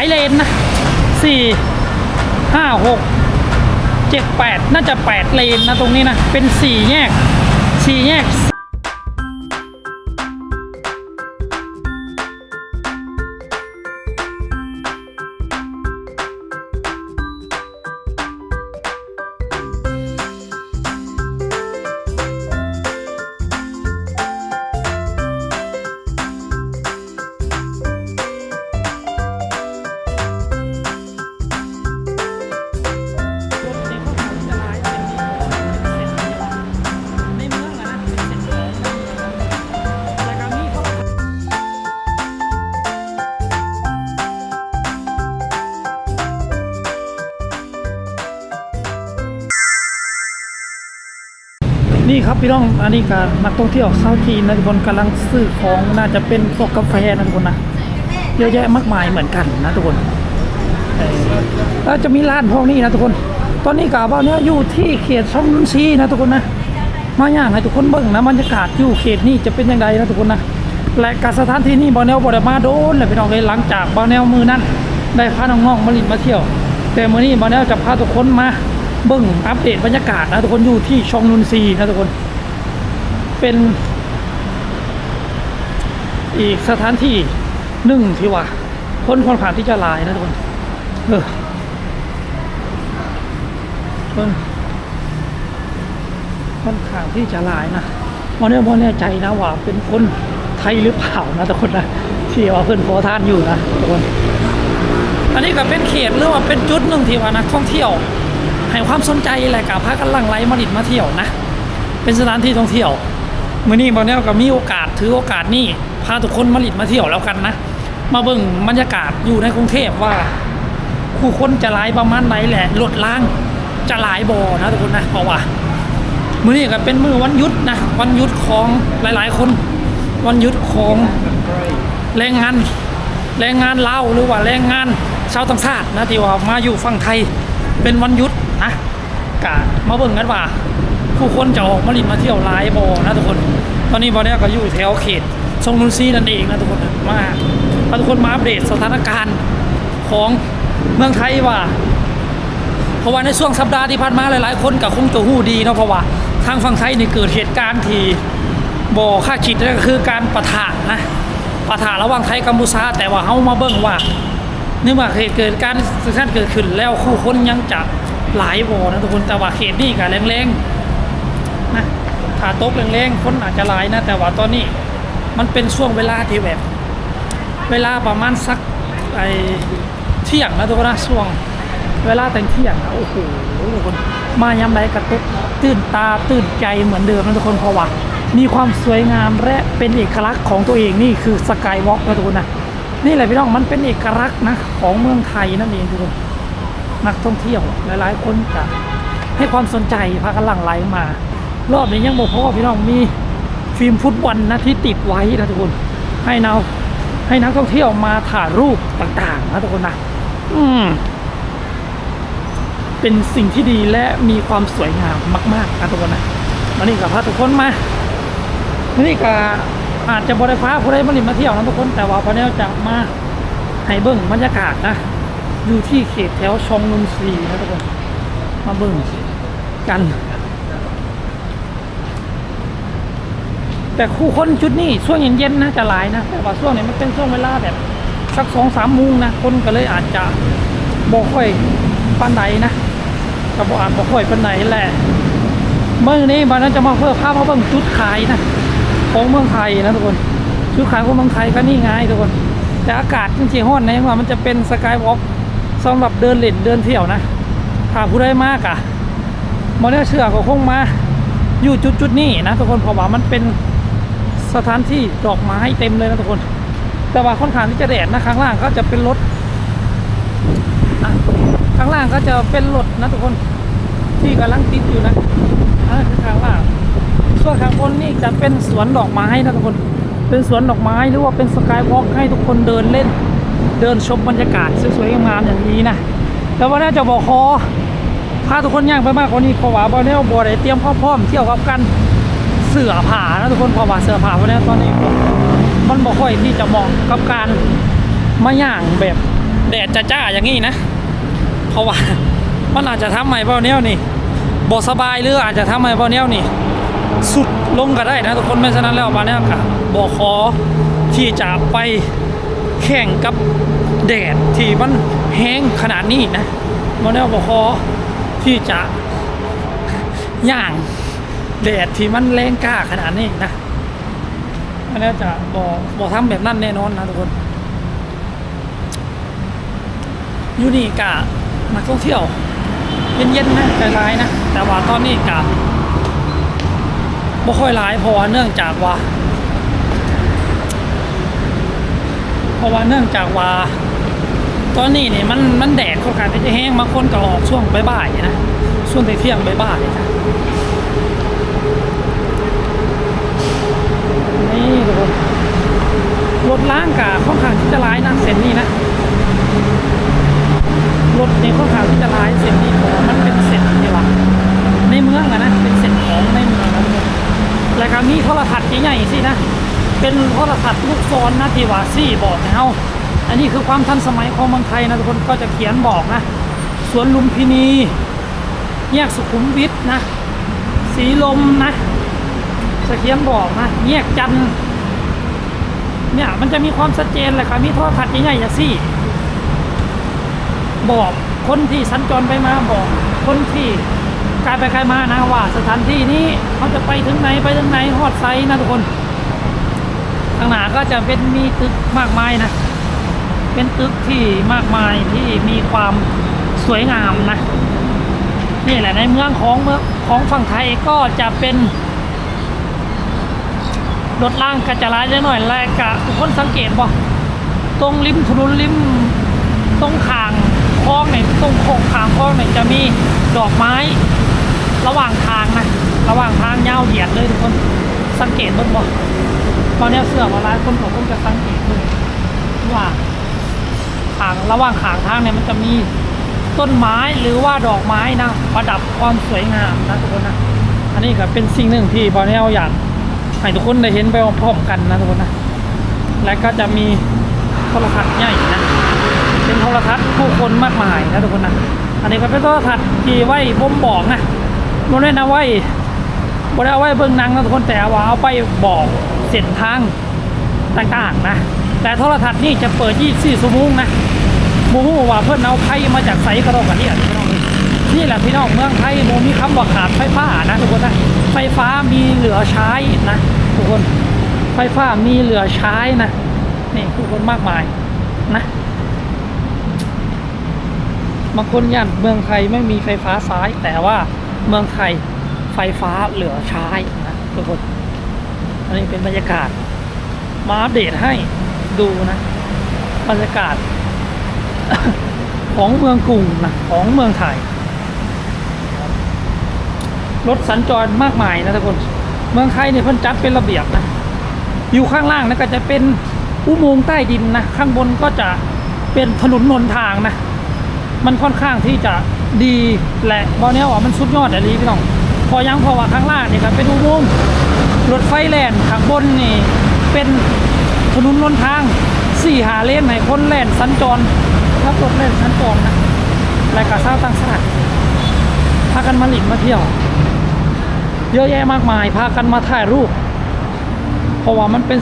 ายเลนนะสี่ห้าหกเจ็ดแปดน่าจะแปดเลนนะตรงนี้นะ เป็นสี่แยกสี่แยก นี่ครับพี่น้องอันนี้การนักท่องเที่ยวชาวจีนนะทุกคนกำลังซื้อของน่าจะเป็นพวกกาแฟนะทุกคนนะเยอะแยะมากมายเหมือนกันนะทุกคนแล้วจะมีร้านพวกนี้นะทุกคน ตอนนี้กาบ้านเนี้ยอยู่ที่เขตช่องนุนซีนะทุกคนนะมาอย่างให้ทุกคนเบิ่งนะบรรยากาศอยู่เขตนี้จะเป็นยังไงนะทุกคนนะและการสถานที่นี้บอแนวบอดมาโดนเลยพี่น้องเลยหลังจากบอแนวมือนั้นได้พาน้องๆมาลินมาเที่ยว แต่มื้อนี้บอแนวจะพาทุกคนมา เบิ่งอัปเดตบรรยากาศนะทุกคนอยู่ที่ชองนุนซีนะทุกคน เป็น อีกสถานที่หนึ่งที่ว่า คนคนผ่านที่จะลายนะทุกคน เออคนค่อนข้างที่จะลายนะวันนี้วันแน่ใจนะว่าเป็นคนไทยหรือเปล่านะทุกคนนะที่ว่าเพื่อนโพทานอยู่นะทุกคน อันนี้ก็เป็นเขตหรือว่าเป็นจุดหนึ่งที่ว่านักท่องเที่ยว ให้ความสนใจแหละกับพากันหลั่งไหลมาดิดมาเที่ยวนะ เป็นสถานที่ท่องเที่ยวมื่อนี้บอลเนี้ก็มีโอกาสถือโอกาสนี่พาทุกคนมาลิดมาเที่ยวแล้วกันนะ มาเบิ่งบรรยากาศอยู่ในกรุงเทพว่าผู้คนจะหลายประมาณไหนแหละรถล่างจะหลายบอนะทุกคนนะเพราะว่ามื่อนี้ก็เป็นมือวันยุดนะวันยุดของหลาย ๆ คน วันยุดของแรงงานแรงงานเล่าหรือว่าแรงงานชาวต่างชาตินะที่ว่ามาอยู่ฝั่งไทยเป็นวันยุด นะกะมาเบิ่งกันว่าผู้คนจะออกมาลินมาเที่ยวหลายบ่อนะทุกคน ตอนนี้บอเนี้ก็อยู่แถวเขตชงนุนซีนั่นเองนะทุกคนมาพาทุกคนมาอัปเดตสถานการณ์ของเมืองไทยว่า เพราะว่าในช่วงสัปดาห์ที่ผ่านมาหลาย ๆ คนก็คงจะหู้ดีเนาะเพราะว่าทางฝั่งไทยนี่เกิดเหตุการณ์ที่บ่คาดคิดนั่นก็คือการประทะนะประทะระหว่างไทยกัมพูชาแต่ว่าเฮามาเบิ่งว่าเนื่องจากเหตุเกิดการศึกษาเกิดขึ้นแล้วคู่คนยังจะ หลายบ่อนะทุกคนแต่ว่าเขตนี้ก็แรงๆนะถ้าตกแรงๆคนอาจจะหลายนะ แต่ว่าตอนนี้มันเป็นช่วงเวลาที่แบบ เวลาประมาณสักไอเที่ยงนะทุกคนนะช่วงเวลาแต่งเที่ยงนะโอ้โหทุกคนมายามใดกระตุกตื่นตาตื่นใจเหมือนเดิมนะทุกคนเพราะว่ามีความสวยงามและเป็นเอกลักษณ์ของตัวเองนี่คือสกายวอล์กนะทุกคนนะนี่แหละพี่น้องมันเป็นเอกลักษณ์นะของเมืองไทยนั่นเองทุกคน นักท่องเที่ยวหลายๆ คนจะให้ความสนใจพากันหลั่งไหลมา รอบนี้ยังบอกเพราะว่าพี่น้องมีฟิล์มฟุตบอลนะที่ติดไว้นะทุกคนให้นาให้นักท่องเที่ยวมาถ่ายรูปต่างๆนะทุกคนนะอืมเป็นสิ่งที่ดีและมีความสวยงามมาก ๆนะทุกคนนะวันนี้กับพาทุกคนมาวันนี้ก็อาจจะบริฟ้าผู้ใดมาลินมาเที่ยวนะทุกคนแต่ว่าพอนี้จะมาให้เบิ้งบรรยากาศนะ อยู่ที่เขตแถวชองนุนทรีนะทุกคนมาเบิ้งกัน แต่คู่คนชุดนี้ช่วงเย็นๆนะจะหลายนะแต่ว่าช่วงนี้มันเป็นช่วงเวลาแบบสักสองสามโมงนะคนก็เลยอาจจะบอกค่อยปานใดนนะก็บอกอาจบอกค่อยปานใดแหละเมื่อนี้บานนั้นจะมาเพิ่มภาพมาเบิ่งจุดขายนะของเมืองไทยนะทุกคนจุดขายของเมืองไทยก็นี่ไงทุกคนแต่อากาศจริงๆห้อนนะยังว่ามันจะเป็นสกายวอล์ก สำหรับเดินเล่นเดินเที่ยวนะถ้าผู้ใดมากอะมอเนเชื่อก็คงมา อยู่จุดจุดๆนี้นะทุกคนเพราะว่ามันเป็นสถานที่ดอกไม้เต็มเลยนะทุกคน แต่ว่าค่อนข้างที่จะแดดนะข้างล่างก็จะเป็นรถข้างล่างก็จะเป็นรถนะทุกคนที่กำลังติดอยู่นะอันนั้นคือข้างล่างส่วนข้างบนนี่จะเป็นสวนดอกไม้นะทุกคน เป็นสวนดอกไม้หรือว่าเป็นสกายวอล์กให้ทุกคนเดินเล่น เดินชมบรรยากาศสวยๆงามอย่างนี้นะแล้ววันนี้จะบอกคอพาทุกคนย่างไปมากกว่านี้เพราะว่าบอลเนลบอได้เตรียมพร้อมเที่ยวกับกันเสือผานะทุกคนเพราะว่าเสือผาวันนี้ตอนนี้มันบ่ค่อยที่จะเหมาะกับการมาย่างแบบแดดจ้าๆอย่างนี้นะเพราะว่ามันอาจจะทำให้เบาเนี้ยนี่บอสบายหรืออาจจะทำให้เบาเนี้ยนี่สุดลงก็ได้นะทุกคนไม่ฉะนั้นแล้วบาเนี้ยค่ะบอกขอที่จะไป แข่งกับแดดที่มันแห้งขนาดนี้นะบาเนี้ยบอกขอที่จะย่างแดดที่มันแรงกล้าขนาดนี้นะอันนี้จะบอกบอกทำแบบนั้นแน่นอนนะทุกคนยูนี่กะนักท่องเที่ยว เย็นๆนะใจร้ายนะ แต่ว่าตอนนี้กะบ่ค่อยร้ายเพราะว่าเนื่องจากว่า เพราะ ว่าเนื่องจากว่าตอนนี้นี่มันมันแดดค่อนข้างที่จะแห้งบางคนก็ออกช่วงบ่ายๆนะช่วงเที่ยงบ่ายๆนะนี่ทุกคนรถล้างกะค่อนข้างที่จะร้ายนะเส้นนี้นะรถในค่อนข้างที่จะร้ายเส้นนี้ผมมันเป็นเส้นที่ว่าในเมืองอะนะเป็นเส้นของในเมืองนะทุกคนรายการนี้โทรทัศน์ใหญ่ๆสินะ เป็นโทรทัศน์ลูกซ้อนนะที่ว่าซี่บอกให้เฮาอันนี้คือความทันสมัยของเมืองไทยนะทุกคนก็จะเขียนบอกนะสวนลุมพินีแยกสุขุมวิทนะ สีลมนะจะเขียนบอกนะแยกจันทร์เนี่ยมันจะมีความชัดเจนเลยครับมีโทรทัศน์ใหญ่ๆอย่างซี่บอกคนที่สัญจรไปมาบอกคนที่กายไปกายมานะว่าสถานที่นี้เขาจะไปถึงไหนไปถึงไหนฮอดไซนะทุกคน ข้างหน้าก็จะเป็นมีตึกมากมายนะ เป็นตึกที่มากมายที่มีความสวยงามนะนี่แหละในเมืองของเมืองของฝั่งไทยก็จะเป็นรถล่างกระจายเล็กหน่อยแรกะทุกคนสังเกตบ่ตรงริมถนนริมตรงขางคลองเนี่ยตรงโค้งขางคลองเนี่ยจะมีดอกไม้ ระหว่างทางนะระหว่างทางยาวเหยียดเลยทุกคน สังเกตเบ้างบ่ตอนนี้เสื้อมาหลายคนผมก็จะสังเกตดูว่าขางระหว่างขางทางเนี่ยมันจะมีต้นไม้หรือว่าดอกไม้นะประดับความสวยงามนะทุกคนนะอันนี้ก็เป็นสิ่งหนึ่งที่บอลเนลอยากให้ทุกคนได้เห็นไปพร้อมกันนะทุกคนนะและก็จะมีโทรทัศน์ใหญ่นะเป็นโทรทัศน์ผู้คนมากมายนะทุกคนนะอันนี้ก็เป็นโทรทัศน์ที่ไว้บ่มบอกนะบนได้นะไว้ บนได้เอาไว้เบิ่งหนังนะทุกคนแต่ว่าเอาไปบอกเส้นทางต่างๆนะ แต่โทรทัศน์นี่จะเปิด 24ชั่วโมงนะโมโหว่าเพื่อนเอาไพ่มาจากไสกระดดกันนี่พี่น้องนี่แหละพี่น้องเมืองไทยโมมีคำว่าขาดไฟฟ้านะทุกคนนะไฟฟ้ามีเหลือใช้นะทุกคนไฟฟ้ามีเหลือใช้นะนี่ทุกคนมากมายนะบางคนยันเมืองไทยไม่มีไฟฟ้าซ้ายแต่ว่าเมืองไทย ไฟฟ้าเหลือใช้นะทุกคนอันนี้เป็นบรรยากาศ มาอัปเดตให้ดูนะ บรรยากาศ ของเมืองกรุงนะของเมืองไทยรถสัญจรมากมายนะทุกคน เมืองไทยเนี่ยเพิ่นจัดเป็นระเบียบนะ อยู่ข้างล่างนะก็จะเป็นอุโมงค์ใต้ดินนะข้างบนก็จะเป็นถนนหนทางนะ มันค่อนข้างที่จะดีและบอลเนี้ยว่ามันสุดยอดอะลีพี่น้อง พอยังพอว่าข้างล่างนี่ครับเป็นอุโมงค์รถไฟแล่นข้างบนนี่เป็นถนนหนทางสี่หาเลนให้คนแล่นสัญจรขับรถแล่นสัญจรนะและกาเศร้าต่างชาติพากันมาหลินมาเที่ยว เยอะแยะมากมาย พากันมาถ่ายรูป เพราะว่ามันเป็น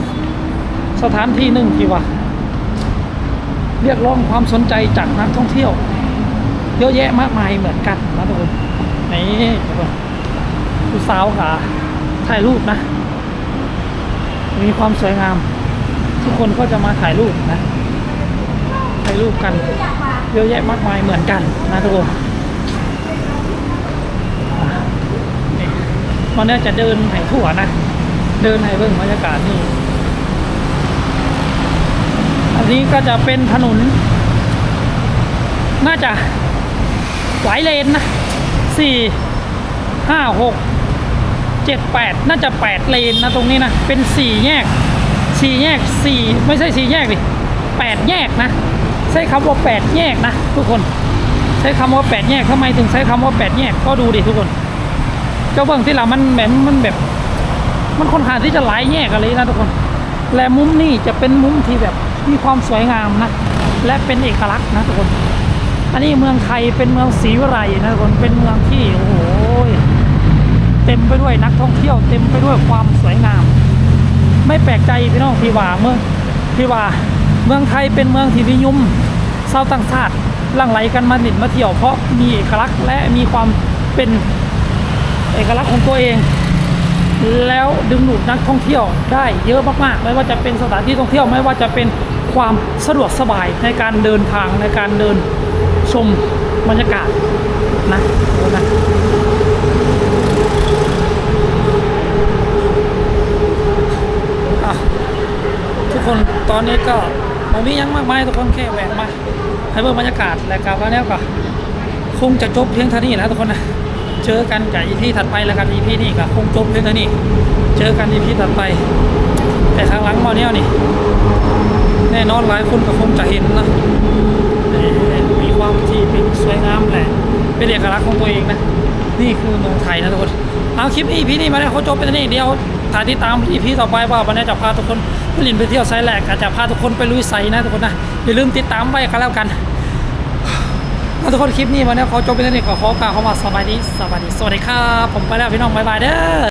สถานที่หนึ่งที่ว่า เรียกร้องความสนใจจากนักท่องเที่ยว เยอะแยะมากมายเหมือนกันนะทุกคนนี่ทุกคน ผู้สาวขาถ่ายรูปนะ มีความสวยงาม ทุกคนก็จะมาถ่ายรูปนะถ่ายรูปกันเยอะแยะมากมายเหมือนกันนะทุกคนอะนี่วันนี้จะเดินให้ทั่วนะ เดินให้เบิ่งบรรยากาศนี่อันนี้ก็จะเป็นถนน น่าจะหลายเลนนะสี่ห้าหก เจ็ดแปดน่าจะแปดเลนนะตรงนี้นะ เป็นสี่แยกสี่แยกสี่ไม่ใช่สี่แยกดิแปดแยกนะ ใช้คำว่าแปดแยกนะ ทุกคน ใช้คำว่าแปดแยกทำไมถึงใช้คำว่าแปดแยก ก็ดูดิทุกคน เจ้าเบิ่งที่เรามันแบบมันแบบ มันค่อนข้างที่จะหลายแยกอะไรนะทุกคน และมุมนี่จะเป็นมุมที่แบบมีความสวยงามนะ และเป็นเอกลักษณ์นะทุกคน อันนี้เมืองไทยเป็นเมืองศรีวิไลนะทุกคน เป็นเมืองที่โอ้โห เต็มไปด้วยนักท่องเที่ยวเต็มไปด้วยความสวยงาม ไม่แปลกใจพี่น้องพี่ว่าเมืองพี่ว่าเมืองไทยเป็นเมืองที่นิยมชาวต่างชาติหลั่งไหลกันมาหนิดมาเที่ยวเพราะมีเอกลักษณ์และมีความเป็นเอกลักษณ์ของตัวเอง แล้วดึงดูดนักท่องเที่ยวได้เยอะมากๆ ไม่ว่าจะเป็นสถานที่ท่องเที่ยวไม่ว่าจะเป็นความสะดวกสบายในการเดินทางในการเดินชมบรรยากาศนะนะ ทุกคนตอนนี้ก็มันมียังมากมายทุกคนแค่แหวกมาให้เบิ่งบรรยากาศและกลับมาแล้วก็คงจะจบเพียงเท่านี้นะทุกคนนะเจอกันกับอีพีถัดไปแล้วกันอีพีนี้ก็คงจบเพียงเท่านี้ เจอกันอีพีถัดไป แต่ทางหลังมาเนี่ยนี่ แน่นอนหลายคนก็คงจะเห็นนะนี่มีความที่เป็นสวยงามแหละเป็นเอกลักษณ์ของตัวเองนะ นี่คือเมืองไทยนะทุกคน เอาคลิปอีพีนี้มาแล้วเขาจบไปที่นี่เดียวถ่ายที่ตามอีพีต่อไปว่าวันนี้จะพาทุกคนไปลินไปเที่ยวไซแลกจะพาทุกคนไปลุยไซนะทุกคนนะอย่าลืมติดตามไว้กันแล้วกันเอาทุกคนคลิปนี้วันนี้ขอจบไปแล้วนี่ขอขอกล่าวคำว่าสบายดีสบายดีสวัสดีครับผมไปแล้วพี่น้องบ๊ายบายเด้อ